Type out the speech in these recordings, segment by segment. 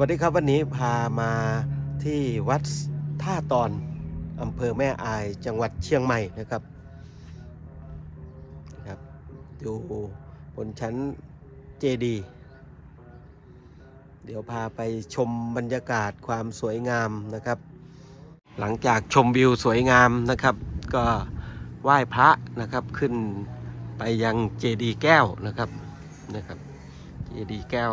สวัสดีครับวันนี้พามาที่วัดท่าตอนอำเภอแม่อายจังหวัดเชียงใหม่นะครับนะครับอยู่บนชั้นเจดีเดี๋ยวพาไปชมบรรยากาศความสวยงามนะครับ หลังจากชมวิวสวยงามนะครับ ก็ไหว้พระนะครับขึ้นไปยังเจดีแก้วนะครับนะครับเจดีแก้ว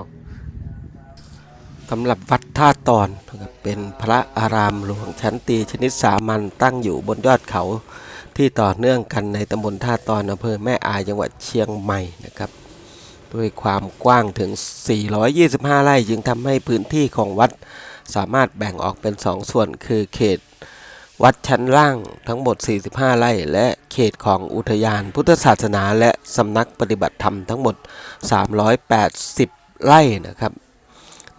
สำหรับวัดท่าตอนนะครับเป็นพระอารามหลวงชั้นตีชนิดสามัญตั้งอยู่บนยอดเขาที่ต่อเนื่องกันในตำบลท่าตอนอำเภอแม่อายจังหวัดเชียงใหม่นะครับ ด้วยความกว้างถึง 425 ไร่จึงทำให้พื้นที่ของวัดสามารถแบ่งออกเป็น 2 ส่วนคือเขต วัดชั้นล่างทั้งหมด 45 ไร่ และเขตของอุทยานพุทธศาสนาและสำนักปฏิบัติธรรมทั้งหมด 380 ไร่นะครับ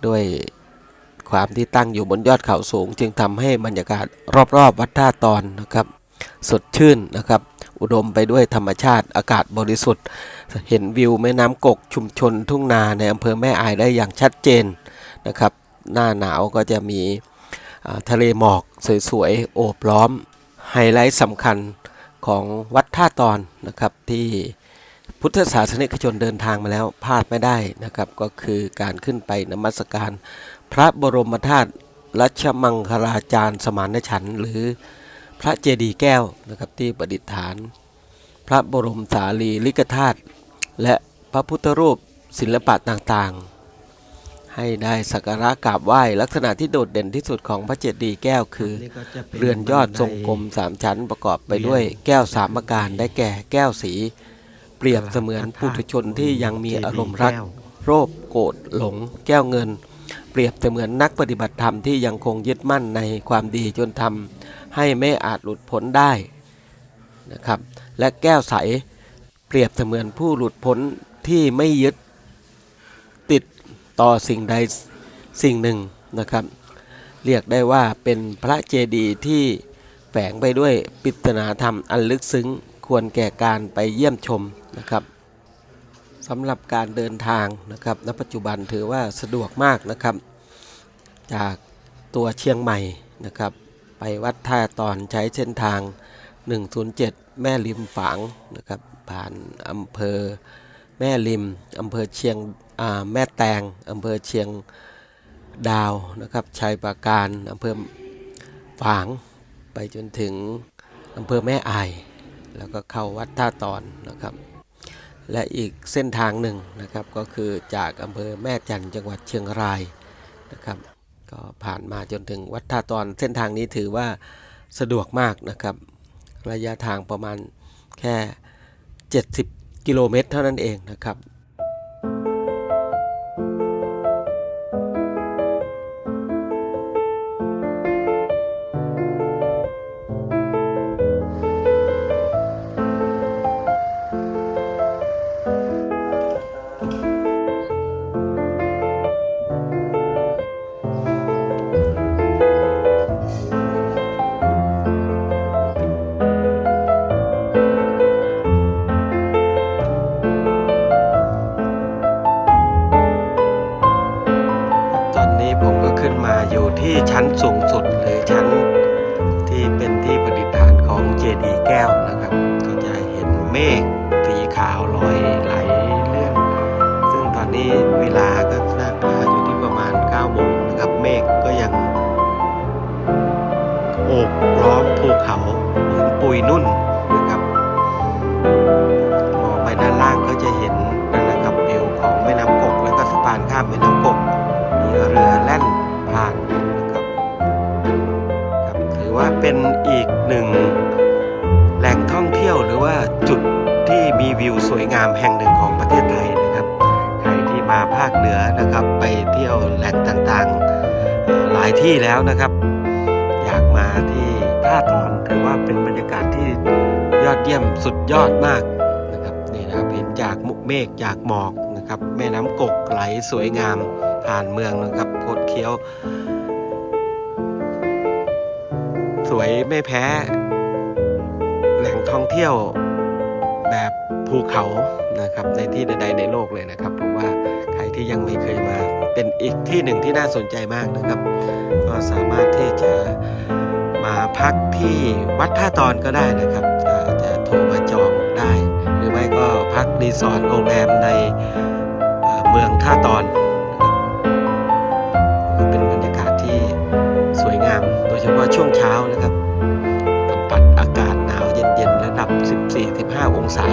ด้วยความที่ตั้งอยู่บนยอดเขาสูง จึงทำให้บรรยากาศรอบๆ วัดท่าตอนนะครับ สดชื่นนะครับ อุดมไปด้วยธรรมชาติอากาศบริสุทธิ์ เห็นวิวแม่น้ำกกชุมชนทุ่งนาในอำเภอแม่อายได้อย่างชัดเจนนะครับ หน้าหนาวก็จะมีทะเลหมอกสวยๆโอบล้อม ไฮไลท์สำคัญของวัดท่าตอนนะครับที่ พุทธศาสนิกชนเดินทางมาแล้วพลาดไม่ได้นะครับ ก็คือการขึ้นไปนมัสการ พระบรมธาตุรัชมังคลาจารย์สมานฉันท์หรือพระเจดีย์แก้วนะครับที่ประดิษฐาน พระบรมสารีริกธาตุและพระพุทธรูปศิลปะต่างๆ ให้ได้สักการะกราบไหว้ ลักษณะที่โดดเด่นที่สุดของพระเจดีย์แก้วคือ เรือนยอดทรงกลมสามชั้นประกอบไปด้วยแก้วสามประการได้แก่แก้วสี เปรียบเสมือนปุถุชนที่ยังมีอารมณ์รักโรภโกรธหลง แก้วเงิน เปรียบเสมือนนักปฏิบัติธรรมที่ยังคงยึดมั่นในความดีจนทำให้ไม่อาจหลุดพ้นได้นะครับและแก้วใสเปรียบเสมือนผู้หลุดพ้นที่ไม่ยึดติดต่อสิ่งใดสิ่งหนึ่งนะครับ เรียกได้ว่าเป็นพระเจดีย์ที่แฝงไปด้วยปริศนาธรรมอันลึกซึ้ง ควรแก่การไปเยี่ยมชมนะครับสำหรับการเดินทางนะครับณปัจจุบันถือว่าสะดวกมากนะครับ จากตัวเชียงใหม่นะครับ ไปวัดท่าตอนใช้เส้นทาง 107 แม่ริมฝางนะครับผ่านอำเภอแม่ริมอำเภอเชียงแม่แตงอำเภอเชียงดาวนะครับชัยปราการอำเภอฝางไปจนถึงอำเภอแม่อาย แล้วก็เข้าวัดท่าตอนนะครับ และอีกเส้นทางหนึ่งนะครับก็คือจากอำเภอแม่จันจังหวัดเชียงรายนะครับก็ผ่านมาจนถึงวัดท่าตอนเส้นทางนี้ถือว่าสะดวกมากนะครับ ระยะทางประมาณแค่ 70 กิโลเมตรเท่านั้นเองนะครับ ชั้นสูงสุดหรือชั้นที่เป็นที่ประดิษฐานของเจดีย์แก้วนะครับ ก็จะเห็นเมฆสีขาวลอยไหลเลื่อน ซึ่งตอนนี้เวลาก็น่าจะอยู่ที่ประมาณ9โมงนะครับ เมฆก็ยังโอบล้อมภูเขา วิวสวยงามแห่งหนึ่งของประเทศไทยนะครับ ใครที่มาภาคเหนือนะครับ ไปเที่ยวแหล่งต่างๆหลายที่แล้วนะครับ อยากมาที่ท่าตอนถือว่าเป็นบรรยากาศที่ยอดเยี่ยมสุดยอดมากนะครับนี่นะครับเห็นจากมุกเมฆจากหมอกนะครับ แม่น้ำกกไหลสวยงามผ่านเมืองนะครับโคดเคี้ยว สวยไม่แพ้ แหล่งท่องเที่ยวแบบ ภูเขานะครับในที่ใดๆในโลกเลยนะครับผมว่าใครที่ยังไม่เคยมาเป็นอีกที่หนึ่งที่น่าสนใจมากนะครับ ก็สามารถที่จะมาพักที่วัดท่าตอนก็ได้นะครับจะโทรมาจองได้ หรือไม่ก็พักรีสอร์ทโรงแรมในเมืองท่าตอนนะครับเป็นบรรยากาศที่สวยงาม โดยเฉพาะช่วงเช้านะครับสัมผัสอากาศหนาวเย็นๆระดับ 14-15 องศา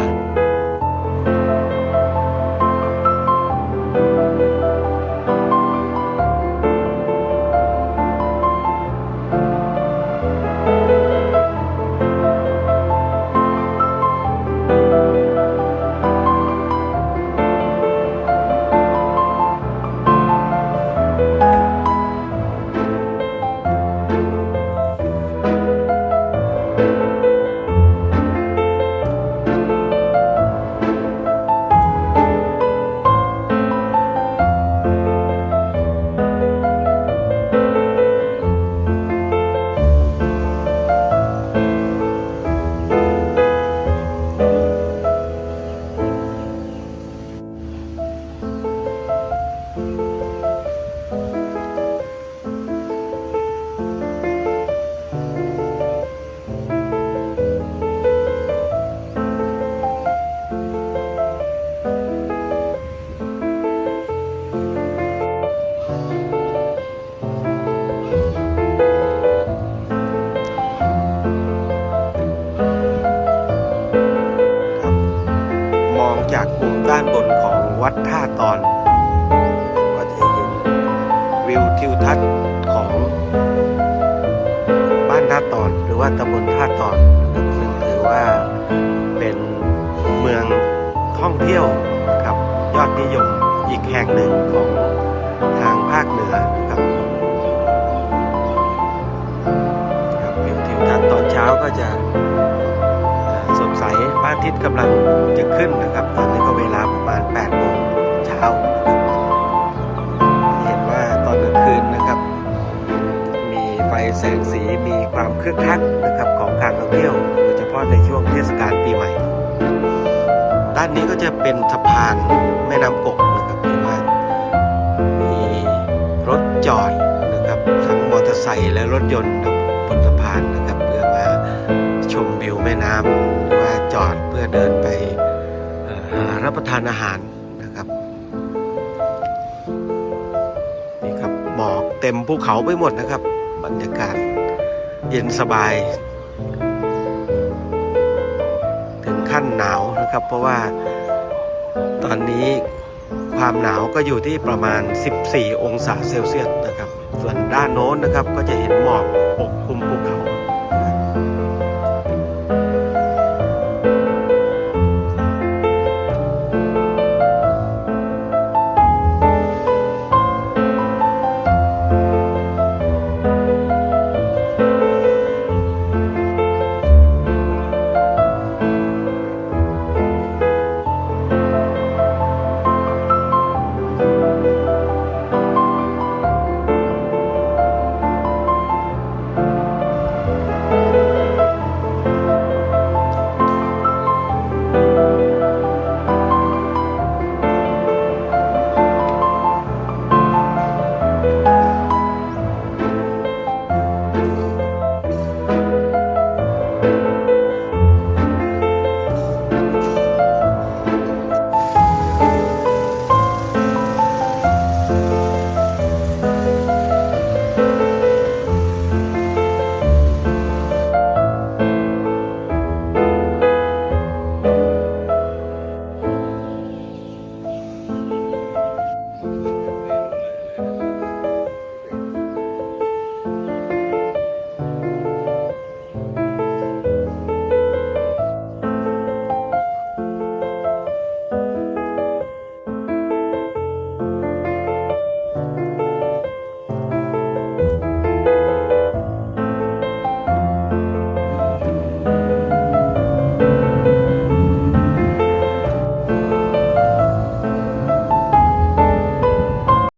วัดท่าตอน ก็จะเห็นวิวทิวทัศน์ของบ้านท่าตอนหรือว่าตำบลท่าตอนซึ่งถือว่าเป็นเมืองท่องเที่ยวครับยอดนิยมอีกแห่งหนึ่งของทางภาคเหนือนะครับครับวิวทิวทัศน์ตอนเช้าก็จะสดใสพระอาทิตย์กำลังจะขึ้นนะครับตอนนี้ก็เวลาประมาณ8 ช้านะครับเห็นว่าตอนกลางคืนนะครับ มีไฟแสงสีมีความคึกคักนะครับของการท่องเที่ยวโดยเฉพาะในช่วงเทศกาลปีใหม่ ด้านนี้ก็จะเป็นสะพานแม่น้ำกกนะครับที่ว่ามีรถจอดนะครับทั้งมอเตอร์ไซค์และรถยนต์บนสะพานนะครับเพื่อมาชมวิวแม่น้ำหรือว่าจอดเพื่อเดินไปหารับประทานอาหาร เต็มภูเขาไปหมดนะครับ บรรยากาศเย็นสบาย ถึงขั้นหนาวนะครับ เพราะว่าตอนนี้ความหนาวก็อยู่ที่ประมาณ 14 องศาเซลเซียสนะครับ ส่วนด้านโน้นนะครับก็จะเห็นหมอก